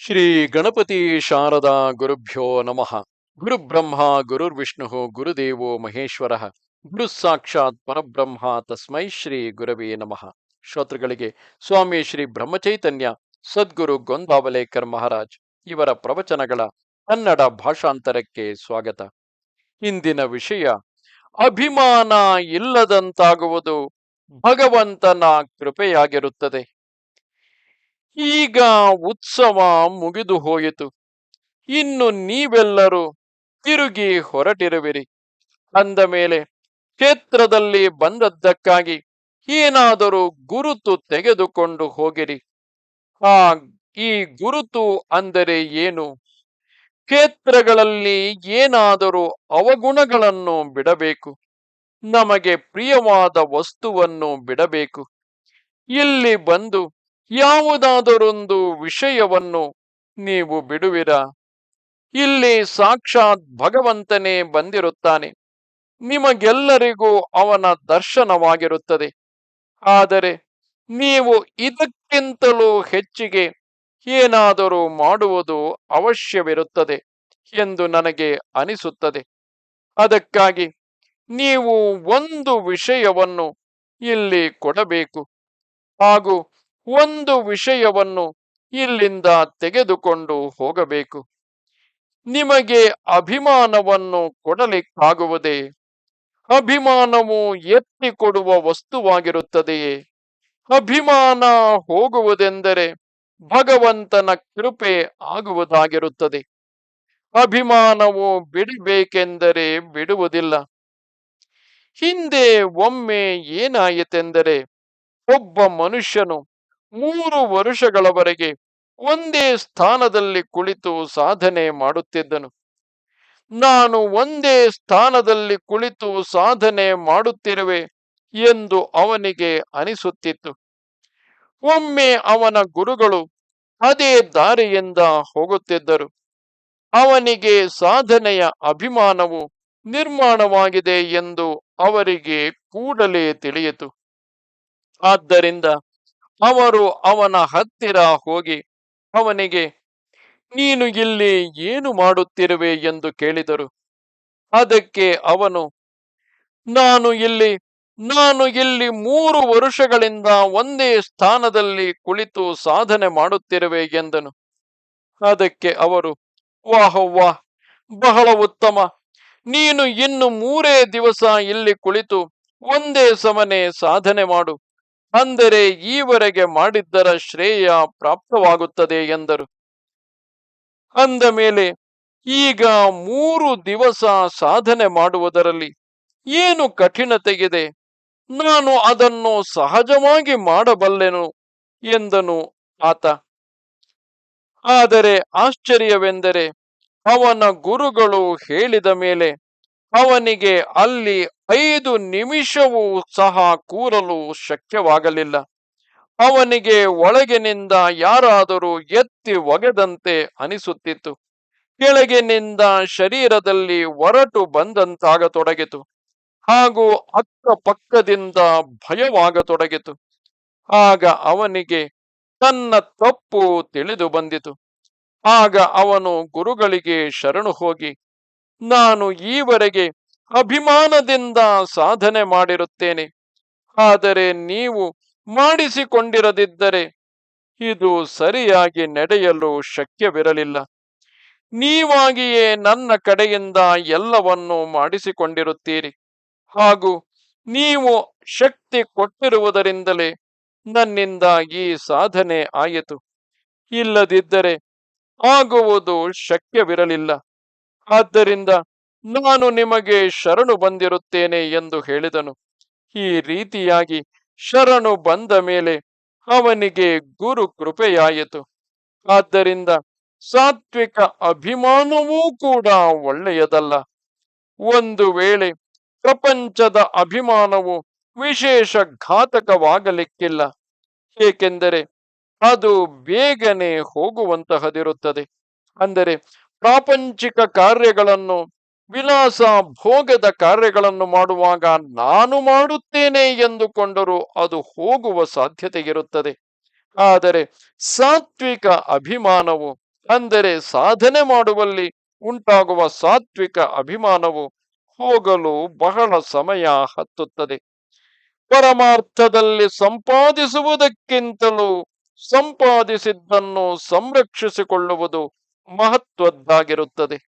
ಶ್ರೀ ಗಣಪತಿ ಶಾರದಾ ಗುರುಭ್ಯೋ ನಮಃ. ಗುರುಬ್ರಹ್ಮ ಗುರುರ್ವಿಷ್ಣು ಗುರುದೇವೋ ಮಹೇಶ್ವರ, ಗುರು ಪರಬ್ರಹ್ಮ ತಸ್ಮೈ ಶ್ರೀ ಗುರವೇ ನಮಃ. ಶ್ರೋತೃಗಳಿಗೆ ಸ್ವಾಮಿ ಶ್ರೀ ಬ್ರಹ್ಮಚೈತನ್ಯ, ಸದ್ಗುರು ಗೊಂದಾವಲೇಕರ್ ಮಹಾರಾಜ್ ಇವರ ಪ್ರವಚನಗಳ ಕನ್ನಡ ಭಾಷಾಂತರಕ್ಕೆ ಸ್ವಾಗತ. ಇಂದಿನ ವಿಷಯ, ಅಭಿಮಾನ ಇಲ್ಲದಂತಾಗುವುದು ಭಗವಂತನ ಕೃಪೆಯಾಗಿರುತ್ತದೆ. ಈಗ ಉತ್ಸವ ಮುಗಿದು ಹೋಯಿತು. ಇನ್ನು ನೀವೆಲ್ಲರೂ ತಿರುಗಿ ಹೊರಟಿರುವಿರಿ. ಅಂದ ಮೇಲೆ ಕ್ಷೇತ್ರದಲ್ಲಿ ಬಂದದ್ದಕ್ಕಾಗಿ ಏನಾದರೂ ಗುರುತು ತೆಗೆದುಕೊಂಡು ಹೋಗಿರಿ. ಆ, ಈ ಗುರುತು ಅಂದರೆ ಏನು? ಕ್ಷೇತ್ರಗಳಲ್ಲಿ ಏನಾದರೂ ಅವಗುಣಗಳನ್ನು ಬಿಡಬೇಕು. ನಮಗೆ ಪ್ರಿಯವಾದ ವಸ್ತುವನ್ನು ಬಿಡಬೇಕು. ಇಲ್ಲಿ ಬಂದು ಯಾವುದಾದರೊಂದು ವಿಷಯವನ್ನು ನೀವು ಬಿಡುವಿರ? ಇಲ್ಲಿ ಸಾಕ್ಷಾತ್ ಭಗವಂತನೇ ಬಂದಿರುತ್ತಾನೆ. ನಿಮಗೆಲ್ಲರಿಗೂ ಅವನ ದರ್ಶನವಾಗಿರುತ್ತದೆ. ಆದರೆ ನೀವು ಇದಕ್ಕಿಂತಲೂ ಹೆಚ್ಚಿಗೆ ಏನಾದರೂ ಮಾಡುವುದು ಅವಶ್ಯವಿರುತ್ತದೆ ಎಂದು ನನಗೆ ಅನಿಸುತ್ತದೆ. ಅದಕ್ಕಾಗಿ ನೀವು ಒಂದು ವಿಷಯವನ್ನು ಇಲ್ಲಿ ಕೊಡಬೇಕು. ಹಾಗೂ ಒಂದು ವಿಷಯವನ್ನು ಇಲ್ಲಿಂದ ತೆಗೆದುಕೊಂಡು ಹೋಗಬೇಕು. ನಿಮಗೆ ಅಭಿಮಾನವನ್ನು ಕೊಡಲಿಕ್ಕಾಗುವುದೇ? ಅಭಿಮಾನವು ಎತ್ತಿ ಕೊಡುವ ವಸ್ತುವಾಗಿರುತ್ತದೆಯೇ? ಅಭಿಮಾನ ಹೋಗುವುದೆಂದರೆ ಭಗವಂತನ ಕೃಪೆ ಆಗುವುದಾಗಿರುತ್ತದೆ. ಅಭಿಮಾನವು ಬಿಡಬೇಕೆಂದರೆ ಬಿಡುವುದಿಲ್ಲ. ಹಿಂದೆ ಒಮ್ಮೆ ಏನಾಯಿತೆಂದರೆ, ಒಬ್ಬ ಮನುಷ್ಯನು ಮೂರು ವರ್ಷಗಳವರೆಗೆ ಒಂದೇ ಸ್ಥಾನದಲ್ಲಿ ಕುಳಿತು ಸಾಧನೆ ಮಾಡುತ್ತಿದ್ದನು. ನಾನು ಒಂದೇ ಸ್ಥಾನದಲ್ಲಿ ಕುಳಿತು ಸಾಧನೆ ಮಾಡುತ್ತಿರುವೆ ಎಂದು ಅವನಿಗೆ ಅನಿಸುತ್ತಿತ್ತು. ಒಮ್ಮೆ ಅವನ ಗುರುಗಳು ಅದೇ ದಾರಿಯಿಂದ ಹೋಗುತ್ತಿದ್ದರು. ಅವನಿಗೆ ಸಾಧನೆಯ ಅಭಿಮಾನವು ನಿರ್ಮಾಣವಾಗಿದೆ ಎಂದು ಅವರಿಗೆ ಕೂಡಲೇ ತಿಳಿಯಿತು. ಆದ್ದರಿಂದ ಅವರು ಅವನ ಹತ್ತಿರ ಹೋಗಿ, ಅವನಿಗೆ, ನೀನು ಇಲ್ಲಿ ಏನು ಮಾಡುತ್ತಿರುವೆ? ಎಂದು ಕೇಳಿದರು. ಅದಕ್ಕೆ ಅವನು, ನಾನು ಇಲ್ಲಿ ನಾನು ಇಲ್ಲಿ ಮೂರು ವರುಷಗಳಿಂದ ಒಂದೇ ಸ್ಥಾನದಲ್ಲಿ ಕುಳಿತು ಸಾಧನೆ ಮಾಡುತ್ತಿರುವೆ, ಎಂದನು. ಅದಕ್ಕೆ ಅವರು, ವಾಹ, ವಾಹ್, ಬಹಳ ಉತ್ತಮ. ನೀನು ಇನ್ನು ಮೂರೇ ದಿವಸ ಇಲ್ಲಿ ಕುಳಿತು ಒಂದೇ ಸಮನೆ ಸಾಧನೆ ಮಾಡು. ಅಂದರೆ ಈವರೆಗೆ ಮಾಡಿದ್ದರ ಶ್ರೇಯ ಪ್ರಾಪ್ತವಾಗುತ್ತದೆ ಎಂದರು. ಅಂದ ಮೇಲೆ, ಈಗ ಮೂರು ದಿವಸ ಸಾಧನೆ ಮಾಡುವುದರಲ್ಲಿ ಏನು ಕಠಿಣತೆಗಿದೆ ನಾನು ಅದನ್ನು ಸಹಜವಾಗಿ ಮಾಡಬಲ್ಲೆನು? ಎಂದನು ಆತ. ಆದರೆ ಆಶ್ಚರ್ಯವೆಂದರೆ, ಅವನ ಗುರುಗಳು ಹೇಳಿದ ಮೇಲೆ ಅವನಿಗೆ ಅಲ್ಲಿ ಐದು ನಿಮಿಷವೂ ಸಹ ಕೂರಲು ಶಕ್ಯವಾಗಲಿಲ್ಲ. ಅವನಿಗೆ ಒಳಗಿನಿಂದ ಯಾರಾದರೂ ಎತ್ತಿ ಒಗೆದಂತೆ ಅನಿಸುತ್ತಿತ್ತು. ಕೆಳಗಿನಿಂದ ಶರೀರದಲ್ಲಿ ಒರಟು ಬಂದಂತಾಗತೊಡಗಿತು. ಹಾಗೂ ಅಕ್ಕಪಕ್ಕದಿಂದ ಭಯವಾಗತೊಡಗಿತು. ಆಗ ಅವನಿಗೆ ತನ್ನ ತಪ್ಪು ತಿಳಿದು ಬಂದಿತು. ಆಗ ಅವನು ಗುರುಗಳಿಗೆ ಶರಣು ಹೋಗಿ, ನಾನು ಈವರೆಗೆ ಅಭಿಮಾನದಿಂದ ಸಾಧನೆ ಮಾಡಿರುತ್ತೇನೆ. ಆದರೆ ನೀವು ಮಾಡಿಸಿಕೊಂಡಿರದಿದ್ದರೆ ಇದು ಸರಿಯಾಗಿ ನಡೆಯಲು ಶಕ್ಯವಿರಲಿಲ್ಲ. ನೀವಾಗಿಯೇ ನನ್ನ ಕಡೆಯಿಂದ ಎಲ್ಲವನ್ನು ಮಾಡಿಸಿಕೊಂಡಿರುತ್ತೀರಿ. ಹಾಗೂ ನೀವು ಶಕ್ತಿ ಕೊಟ್ಟಿರುವುದರಿಂದಲೇ ನನ್ನಿಂದ ಈ ಸಾಧನೆ ಆಯಿತು. ಇಲ್ಲದಿದ್ದರೆ ಆಗುವುದು ಶಕ್ಯವಿರಲಿಲ್ಲ. ಆದ್ದರಿಂದ ನಾನು ನಿಮಗೆ ಶರಣು ಬಂದಿರುತ್ತೇನೆ ಎಂದು ಹೇಳಿದನು. ಈ ರೀತಿಯಾಗಿ ಶರಣು ಬಂದ ಮೇಲೆ ಅವನಿಗೆ ಗುರು ಕೃಪೆಯಾಯಿತು. ಆದ್ದರಿಂದ ಸಾತ್ವಿಕ ಅಭಿಮಾನವೂ ಕೂಡ ಒಳ್ಳೆಯದಲ್ಲ. ಒಂದು ವೇಳೆ ಪ್ರಪಂಚದ ಅಭಿಮಾನವು ವಿಶೇಷ ಘಾತಕವಾಗಲಿಕ್ಕಿಲ್ಲ. ಏಕೆಂದರೆ ಅದು ಬೇಗನೆ ಹೋಗುವಂತಹದಿರುತ್ತದೆ. ಅಂದರೆ ಪ್ರಾಪಂಚಿಕ ಕಾರ್ಯಗಳನ್ನು ವಿಲಾಸ ಭೋಗದ ಕಾರ್ಯಗಳನ್ನು ಮಾಡುವಾಗ ನಾನು ಮಾಡುತ್ತೇನೆ ಎಂದುಕೊಂಡರೂ ಅದು ಹೋಗುವ ಸಾಧ್ಯತೆ ಇರುತ್ತದೆ ಆದರೆ ಸಾತ್ವಿಕ ಅಭಿಮಾನವು, ಅಂದರೆ ಸಾಧನೆ ಮಾಡುವಲ್ಲಿ ಉಂಟಾಗುವ ಸಾತ್ವಿಕ ಅಭಿಮಾನವು ಹೋಗಲು ಬಹಳ ಸಮಯ ಹತ್ತುತ್ತದೆ. ಪರಮಾರ್ಥದಲ್ಲಿ ಸಂಪಾದಿಸುವುದಕ್ಕಿಂತಲೂ ಸಂಪಾದಿಸಿದ್ದನ್ನು ಸಂರಕ್ಷಿಸಿಕೊಳ್ಳುವುದು ಮಹತ್ವದ್ದಾಗಿರುತ್ತದೆ.